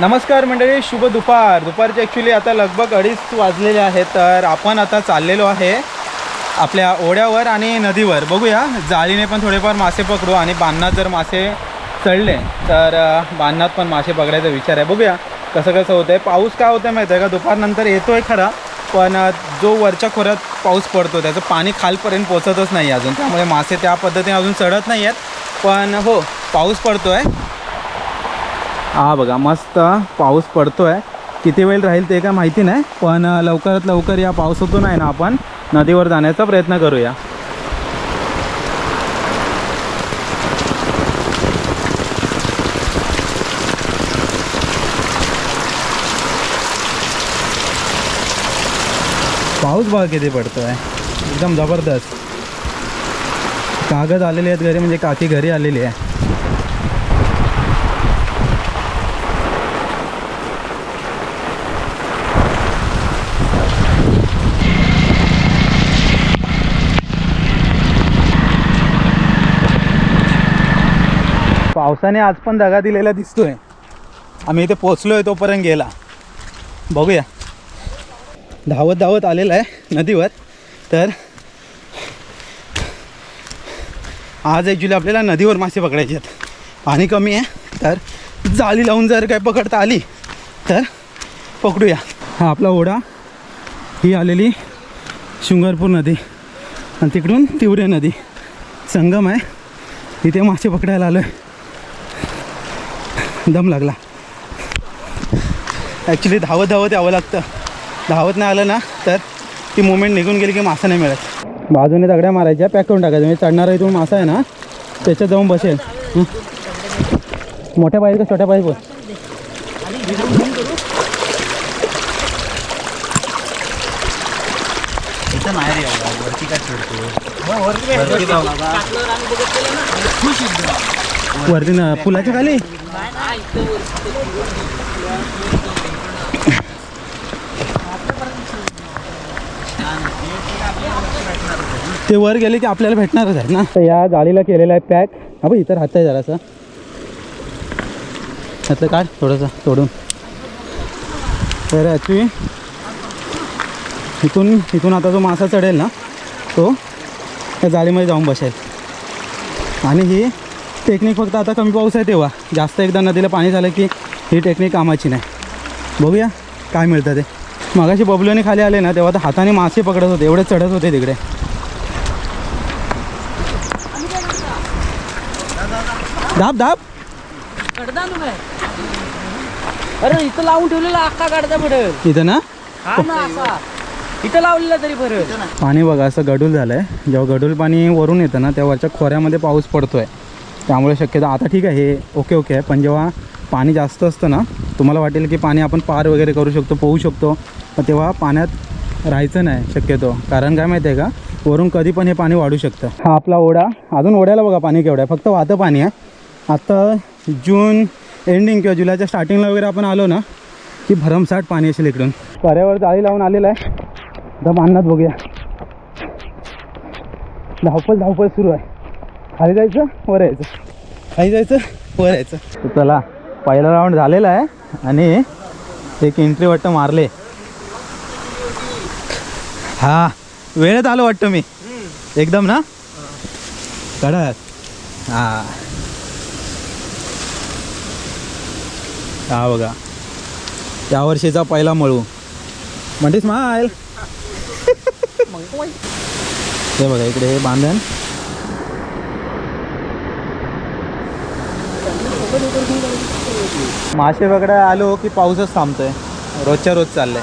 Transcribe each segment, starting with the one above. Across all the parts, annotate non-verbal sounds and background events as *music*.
नमस्कार मंडळी शुभ दुपार. दुपारचे ॲक्च्युली आता लगभग अडीच वाजलेले आहेत तर आपण आता चाललेलो आहे आपल्या ओढ्यावर आणि नदीवर. बघूया जाळीने पण थोडेफार मासे पकडू आणि बांधणात जर मासे चढले तर बांधणात पण मासे पकडायचा विचार आहे. बघूया कसं कसं होतं आहे पाऊस काय होतं माहिती आहे का? दुपारनंतर येतो आहे खरा पण जो वरच्या खोऱ्यात पाऊस पडतो त्याचं पाणी खालपर्यंत पोचतच नाही अजून. त्यामुळे मासे त्या पद्धतीने अजून चढत नाही आहेत पण हो पाऊस पडतो आहे हा बघा मस्त पाऊस पडतो आहे किती वेळ राहील ते काय माहिती नाही पण लवकरात लवकर या पावसातून आहे ना आपण नदीवर जाण्याचा प्रयत्न करूया. पाऊस बघा किती पडतोय. एकदम जबरदस्त. कागद आलेले आहेत घरी म्हणजे काकी घरी आलेली आहे. पावसाने आज पण दगा दिलेला दिसतोय. आम्ही इथे पोचलोय तोपर्यंत गेला. बघूया. धावत धावत आलेला आहे नदीवर. तर आज ॲक्च्युली आपल्याला नदीवर मासे पकडायचे आहेत. पाणी कमी आहे. तर जाळी लावून जर काय पकडता आली तर पकडूया. हा आपला ओढा. ही आलेली शृंगारपूर नदी. आणि तिकडून तिवरे नदी. संगम आहे. इथे मासे पकडायला आलो आहे दम लागला. ॲक्च्युली धावत धावत यावं लागतं. धावत नाही आलं ना तर ती मुवमेंट निघून गेली की मासा नाही मिळत. बाजूने दगड्या मारायच्या पॅक करून टाकायचं. म्हणजे चढणारा इथून मासा आहे ना त्याच्यात जाऊन बसेल. मोठ्या पाहिजे का छोट्या पाहिजे इथं नाही रे वरती ना पुलाच्या खाली? ते वर गेले की आपल्याला भेटणारच आहे ना. तर या जाळीला केलेला आहे पॅक. हा बघ इथं राहत आहे जरासं. त्यातलं काढ थोडंसं तोडून. तर ॲक्च्युली इथून इथून आता जो मासा चढेल ना तो त्या जाळीमध्ये जाऊन बसेल. आणि ही टेक्निक फक्त आता कमी पाऊस आहे तेव्हा. जास्त एकदा नदीला पाणी झालं की ही टेक्निक कामाची नाही. बघूया काय मिळतं ते. मगाशी बबलोने खाली आले ना तेव्हा तर हाताने मासे पकडत होते एवढे चढत होते तिकडे. दाब दाब. कडदा नु काय अरे इथं लावून ठेवलेला अख्खा काढता पडेल इथं ना? इथं लावलेला तरी बरं. पाणी बघा असं गडूल झालं आहे जेव्हा गडूल पाणी वरून येतं ना तेव्हा वरच्या खोऱ्यामध्ये पाऊस पडतो आहे त्यामुळे शक्यता आता ठीक आहे हे ओके ओके आहे. पण जेव्हा पाणी जास्त असतं ना तुम्हाला वाटेल की पाणी आपण पार वगैरे करू शकतो पोहू शकतो. पण तेव्हा पाण्यात राहायचं नाही शक्यतो. कारण काय माहिती आहे का वरून कधी पण हे पाणी वाढू शकतं. हा आपला ओढा अजून ओढ्याला बघा पाणी केवढं आहे. फक्त वाहतं पाणी आहे. आता जून एंडिंग किंवा जुलैच्या स्टार्टिंगला वगैरे आपण आलो ना की भरमसाठ पाणी असेल इकडून. पर्यावर जाळी लावून आलेलं आहे. तर अन्नात बघूया. धावपळ धावपळ सुरू आहे. खाली जायचं? वर यायचं. खाली जायचं? वर यायचं. चला पहिला राऊंड झालेला आहे आणि एक एंट्री वाटतं मारले. हा वेळेत आलो वाटतं मी. एकदम ना? कडक. हा. हा बघा. या वर्षीचा पहिला मळू. म्हणतेस माल. *laughs* हे बघा इकडे हे बांधण. मासे वगैरे आलो की पाऊसच थांबतोय. रोजच्या रोज चाललंय.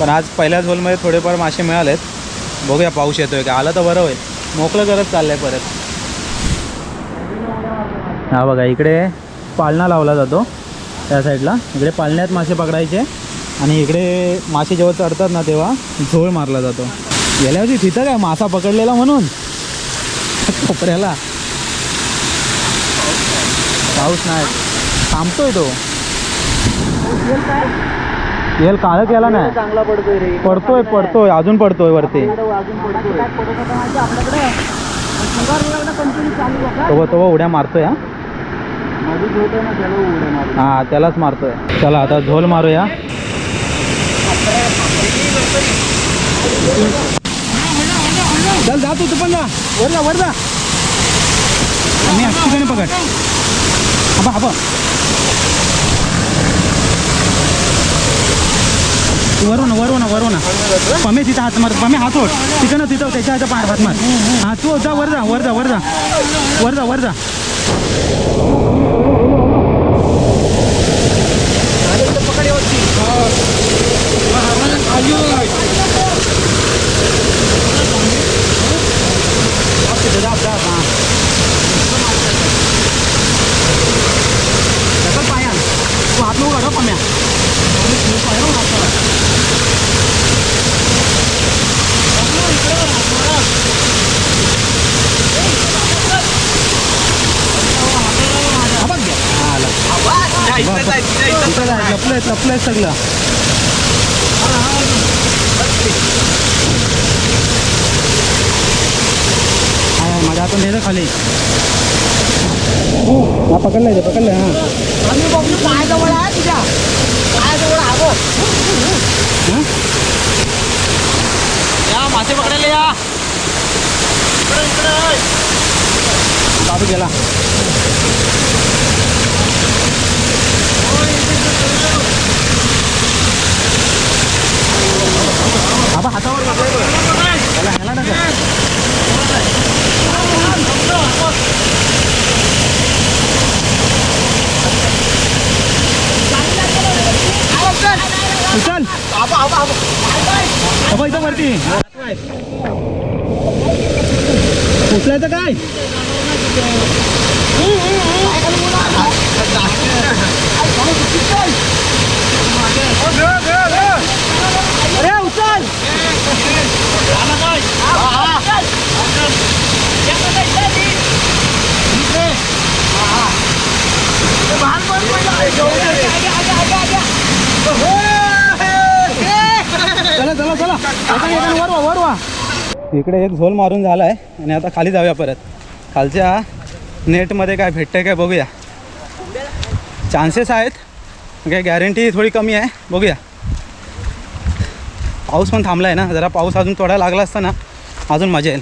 पण आज पहिल्याच होलमध्ये थोडेफार मासे मिळालेत. बघूया पाऊस येतोय का? आला तर बरं होईल. मोकळं करत चाललंय परत. हा बघा इकडे पाळणा लावला जातो. त्या साईडला. इकडे पाळण्यात मासे पकडायचे. आणि इकडे मासे जेव्हा चढतात ना तेव्हा झोळ मारला जातो. गेल्या वर्षी तिथं काय मासा पकडलेला म्हणून? *laughs* कोपऱ्याला पाऊस नाही. थांबतोय तो. येल काळ केला नाही. चांगला पडतोय रे पडतोय पडतोय अजून पडतोय वरती. तो तो उड्या मारतोय हा? हा त्यालाच मारतोय. चला आता झोल मारूया. चल जा तू पण जा. वर जा वर जा. मी ठिकाणी पकड. हबा हबा वरून वरून वरून पमे तिथं हात मार पमे हात ओढ. तिथं तिथं त्याच्या हात पाय हात मार. हा तू जा वर जा वर जा वर जा. वर जा वर जा. पाया तू हात नको काढ पम्या हा बघ घ्या. हा, आला. इथं जाय, लपलंय लपलंय सगळं हा, माझ्या हातून नेलं खाली हा पकडलंय ते पकडलंय हा? या मासे पकडायला या. बाबू गेला. बाबा हातावर त्याला ह्याला नका उचल बाबा इथं वरती उचलायचं काय अरे उचल चला चला चला एका एकाने वर वा वर वा इकडे एक झोल मारून झाला आहे आणि आता खाली जाऊया परत. खालच्या नेटमध्ये काय भेटतंय काय बघूया. चान्सेस आहेत. काय गॅरंटी थोडी कमी आहे. बघूया. पाऊस पण थांबला आहे ना. जरा पाऊस अजून थोडा लागला असता ना अजून मजा येईल.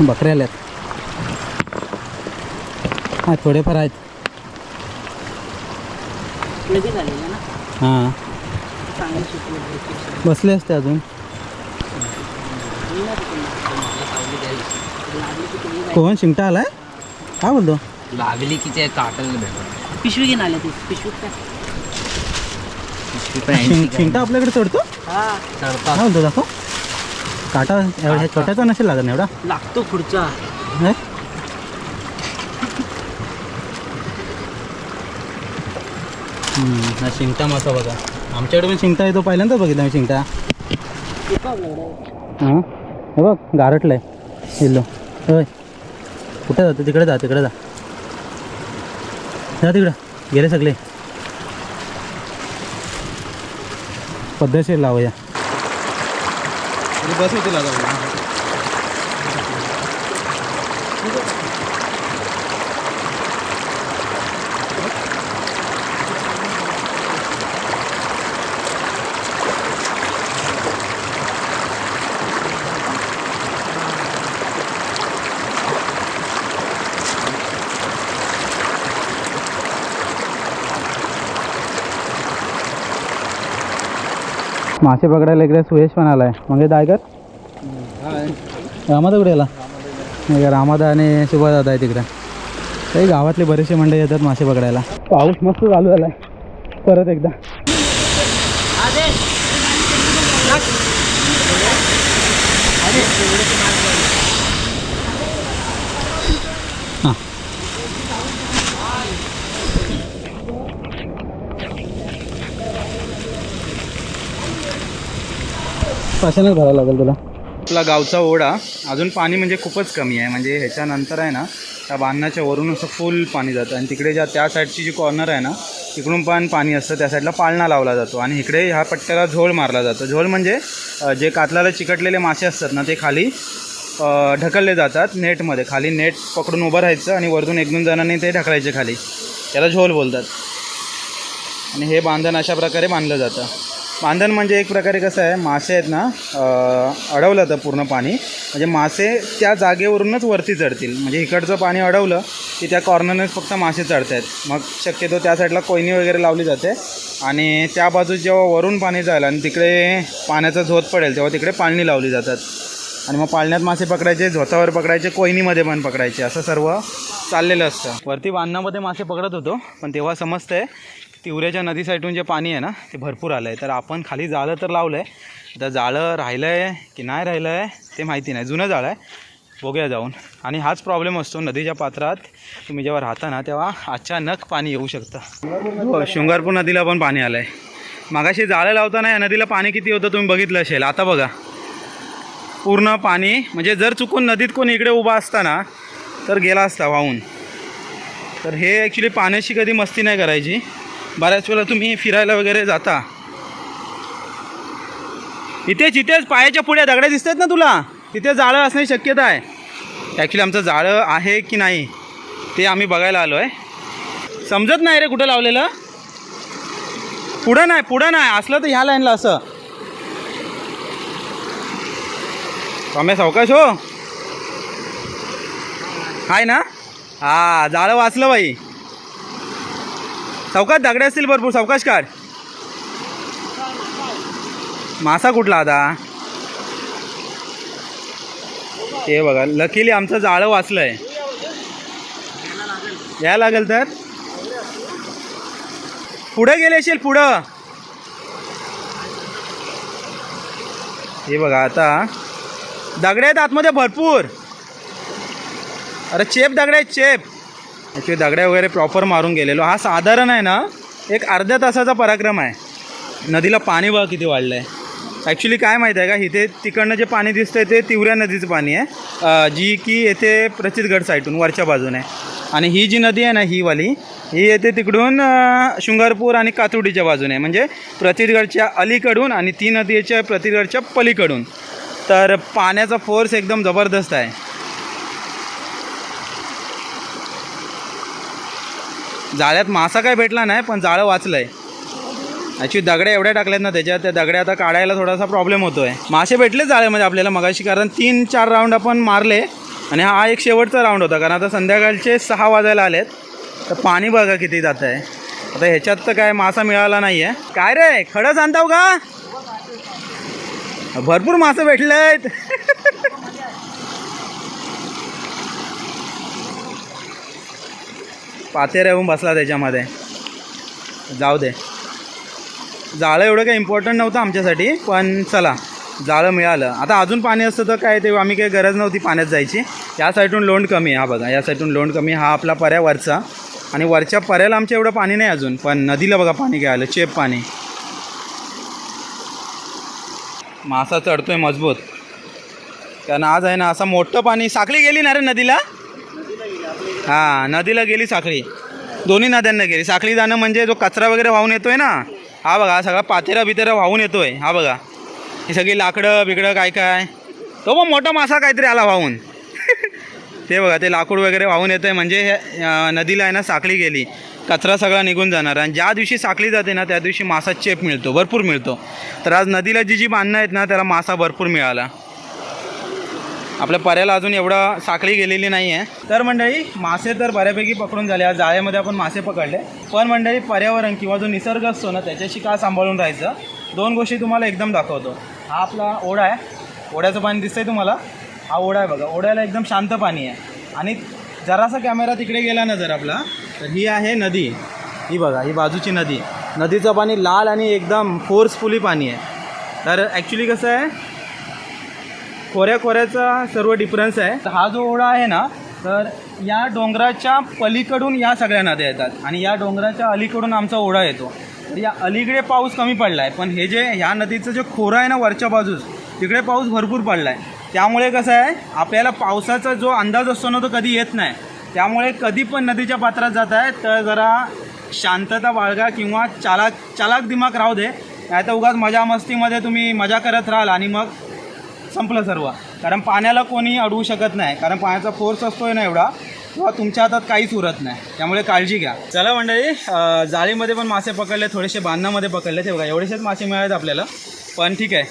बकऱ्या आल्यात हा थोडेफार आहेत. हां. बसले असते अजून. कोण शिंगटा आलाय? काय बोलतो? लागली की ते काटायला भेटत पिशवी घेऊन आले ती. पिशवी शिंगटा आपल्याकडे चढतो? हा. काय बोलतो दाखव. काटा एवढा ह्या छोट्याचा नसेल लागत ना एवढा? लागतो पुढचा. हे? हा शिंगटा मासा बघा. आमच्याकडे पण शिंगटा येतो पहिल्यांदा बघितला मी शिंगटा हां? हे बघ गारटलं आहे इल्लो होय. कुठे जातो? तिकडे जा तिकडे जा. जा तिकडं. गेले सगळे. पद्धतशीर लावूया. बस होती मासे पकडायला इकडे सुयश पण आलाय. मग दायकर? रामादा कुठे आला रामादा आणि सुभादादा आहे तिकडे काही गावातले बरेचसे मंडळी येतात मासे पकडायला. पाऊस मस्त चालू झालाय. परत एकदा. हां पाशानच भरावं लागेल तुला. आपला गावचा ओढा अजून पाणी म्हणजे खूपच कमी आहे. म्हणजे ह्याच्यानंतर आहे ना त्या बांधण्याच्या वरून असं फुल पाणी जातं. आणि तिकडे ज्या त्या साईडची जी कॉर्नर आहे ना तिकडून पण पाणी असतं. त्या साईडला पाळणा लावला जातो. आणि इकडे ह्या पट्ट्याला झोळ मारला जातो. झोळ म्हणजे जे कातलाला चिकटलेले मासे असतात ना ते खाली ढकलले जातात नेटमध्ये. खाली नेट पकडून उभं राहायचं आणि वरतून एक दोन जणांनी ते ढकलायचे खाली. त्याला झोल बोलतात. आणि हे बांधण अशा प्रकारे बांधलं जातं. बांधण म्हणजे एक प्रकारे कसं आहे मासे आहेत ना अडवलं तर पूर्ण पाणी. म्हणजे मासे त्या जागेवरूनच वरती चढतील. म्हणजे इकडचं पाणी अडवलं की त्या कॉर्नरनेच फक्त मासे चढत आहेत मग शक्यतो त्या साईडला कोयनी वगैरे लावली जाते. आणि त्या बाजूस जेव्हा वरून पाणी जाईल आणि तिकडे पाण्याचा झोत पडेल तेव्हा तिकडे पाळणी लावली जातात. आणि मग पाळण्यात मासे पकडायचे झोतावर पकडायचे कोयनीमध्ये पण पकडायचे. असं सर्व चाललेलं असतं. वरती बांधण्यामध्ये मासे पकडत होतो पण तेव्हा समजतं आहे तिवऱ्याच्या नदी साईडून जे पाणी आहे ना ते भरपूर आलं आहे तर आपण खाली जाळं तर लावलं आहे आता जाळं राहिलं आहे की नाही राहिलं आहे ते माहिती नाही. जुनं जाळं आहे. बघूया जाऊन. आणि हाच प्रॉब्लेम असतो नदीच्या पात्रात. तुम्ही जेव्हा राहता ना तेव्हा अचानक पाणी येऊ शकतं. हो, शृंगारपूर नदीला पण पाणी आलं आहे मागाशी जाळं लावताना या नदीला पाणी किती होतं तुम्ही बघितलं असेल. आता बघा. पूर्ण पाणी म्हणजे जर चुकून नदीत कोणी इकडे उभा असता ना तर गेला असता वाहून. तर हे ॲक्च्युली पाण्याशी कधी मस्ती नाही करायची. बऱ्याच वेळा तुम्ही फिरायला वगैरे जाता. इथेच इथेच पायाच्या पुढे दगड्या दिसतात ना तुला? तिथे जाळं असण्याची शक्यता आहे. ॲक्च्युली आमचं जाळं आहे की नाही ते आम्ही बघायला आलो आहे समजत नाही रे कुठं लावलेलं? पुढं नाही पुढं नाही. असलं तर ह्या लाईनला असं. स्वाम्या सावकाश हो. आहे ना? हा जाळं वाचलं बाई. सावकाश दगडे असतील भरपूर सावकाश काढ मासा कुठला आता? ते बघा लकीली आमचं जाळं वाचलं आहे या लागेल तर? पुढं गेले असेल पुढं. हे बघा आता. दगडे आहेत आतमध्ये भरपूर. अरे चेप दगडे आहेत चेप. ॲक्च्युली दगड्या वगैरे प्रॉपर मारून गेलेलो. हा साधारण आहे ना एक अर्ध्या तासाचा पराक्रम आहे. नदीला पाणी बघा किती वाढलं आहे ॲक्च्युली काय माहीत आहे का इथे तिकडनं जे पाणी दिसतंय ते तिवऱ्या नदीचं पाणी आहे. जी की येथे प्रचितगड साईडून वरच्या बाजूने. आणि ही जी नदी आहे ना ही वाली ही येते तिकडून शृंगारपूर आणि कातुडीच्या बाजूने. म्हणजे प्रचितगडच्या अलीकडून आणि ती नदीच्या प्रचितगडच्या पलीकडून. तर पाण्याचा फोर्स एकदम जबरदस्त आहे. जाळ्यात मासा काय भेटला नाही पण जाळं वाचलं आहे ॲक्च्युली दगड्या एवढ्या टाकल्यात ना त्याच्यात त्या दगड्या आता काढायला थोडासा प्रॉब्लेम होतो आहे मासे भेटले जाळ्यामध्ये आपल्याला मगाशी कारण तीन चार राऊंड आपण मारले आणि हा एक शेवटचा राऊंड होता कारण आता संध्याकाळचे सहा वाजायला आलेत. तर पाणी बघा किती जात आहे आता ह्याच्यात तर काय मासा मिळाला नाही आहे काय रे खडंच आणताव का? भरपूर मासे भेटले आहेत *laughs* पातेर येऊन बसला त्याच्यामध्ये. जाऊ दे. जाळं एवढं काही इम्पॉर्टंट नव्हतं आमच्यासाठी पण चला जाळं मिळालं. आता अजून पाणी असतं तर काय ते आम्ही काही गरज नव्हती पाण्यात जायची. या साईडून लोंड कमी आहे हा बघा. या साईडून लोंड कमी हा आपला पर्या वरचा. आणि वरच्या पर्याला आमच्या एवढं पाणी नाही अजून पण नदीला बघा पाणी काय आलं चेप पाणी. मासा चढतोय मजबूत. कारण आज आहे ना असं मोठं पाणी साखळी गेली ना रे नदीला? हां नदीला गेली साखळी. दोन्ही नद्यांना गेली. साखळी जाणं म्हणजे जो कचरा वगैरे वाहून येतोय ना हा बघा हा सगळा पातेरा बितेरा वाहून येतोय हा बघा. ही सगळी लाकडं बिकडं काय काय. तो मग मोठा मासा काहीतरी आला वाहून. *laughs* ते बघा ते लाकूड वगैरे वाहून येतोय. म्हणजे हे, नदीला आहे ना साखळी गेली. कचरा सगळा निघून जाणार. आणि ज्या दिवशी साखळी जाते ना त्या दिवशी मासा चेप मिळतो भरपूर मिळतो. तर आज नदीला जी जी बांधणं आहेत ना त्याला मासा भरपूर मिळाला. आपल्या पर्याला अजून एवढा साखळी गेलेली नाही आहे तर मंडळी मासे तर बऱ्यापैकी पकडून झाले. आज जाळ्यामध्ये आपण मासे पकडले. पण मंडळी पर्यावरण किंवा जो निसर्ग असतो ना त्याच्याशी का सांभाळून राहायचं? दोन गोष्टी तुम्हाला एकदम दाखवतो. हा आपला ओढा आहे. ओढ्याचं पाणी दिसतंय तुम्हाला? हा ओढा आहे बघा. ओढ्याला एकदम शांत पाणी आहे. आणि जरासा कॅमेरा तिकडे गेला ना जर आपला तर ही आहे नदी. ही बघा ही बाजूची नदी. नदीचं पाणी लाल आणि एकदम फोर्सफुली पाणी आहे. तर ॲक्च्युली कसं आहे खोऱ्या खोऱ्याचा सर्व डिफरन्स आहे. तर हा जो ओढा आहे ना तर या डोंगराच्या पलीकडून या सगळ्या नद्या येतात आणि या डोंगराच्या अलीकडून आमचा ओढा येतो. तर या अलीकडे पाऊस कमी पडला आहे पण हे जे ह्या नदीचं जे खोरं आहे ना वरच्या बाजूस तिकडे पाऊस भरपूर पडला आहे त्यामुळे कसं आहे आपल्याला पावसाचा जो अंदाज असतो ना तो कधी येत नाही. त्यामुळे कधी पण नदीच्या पात्रात जात आहे तर जरा शांतता बाळगा किंवा चालाक चालाक दिमाग राहू दे. नाही तर उगाच मजा मस्तीमध्ये तुम्ही मजा करत राहाल आणि मग संपलं सर्व. कारण पाण्याला कोणी अडवू शकत नाही. कारण पाण्याचा फोर्स असतोय ना एवढा किंवा तुमच्या हातात काहीच उरत नाही. त्यामुळे काळजी घ्या. चला मंडळी जाळीमध्ये पण मासे पकडले थोडेसे बांधणामध्ये पकडले. ते बघा एवढेसेच मासे मिळालेत आपल्याला. पण ठीक आहे.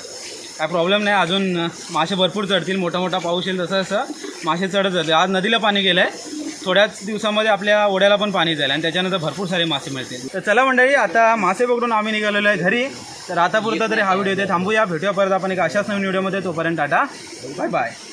काय प्रॉब्लेम नाही. अजून मासे भरपूर चढतील. मोठा मोठा पाऊस येईल तसं तसं मासे चढत जाते आज नदीला पाणी गेलं आहे थोड्याच दिवसामध्ये आपल्या ओढ्याला पण पाणी जाईल आणि त्याच्यानंतर भरपूर सारे मासे मिळतील. तर चला मंडळी आता मासे पकडून आम्ही निघालेलो आहे घरी. तर आता पुरता तरी हा व्हिडिओ इथे थांबूया. भेटूया परत आपण एक अशाच नवीन व्हिडिओमध्ये. तोपर्यंत टाटा. Bye bye.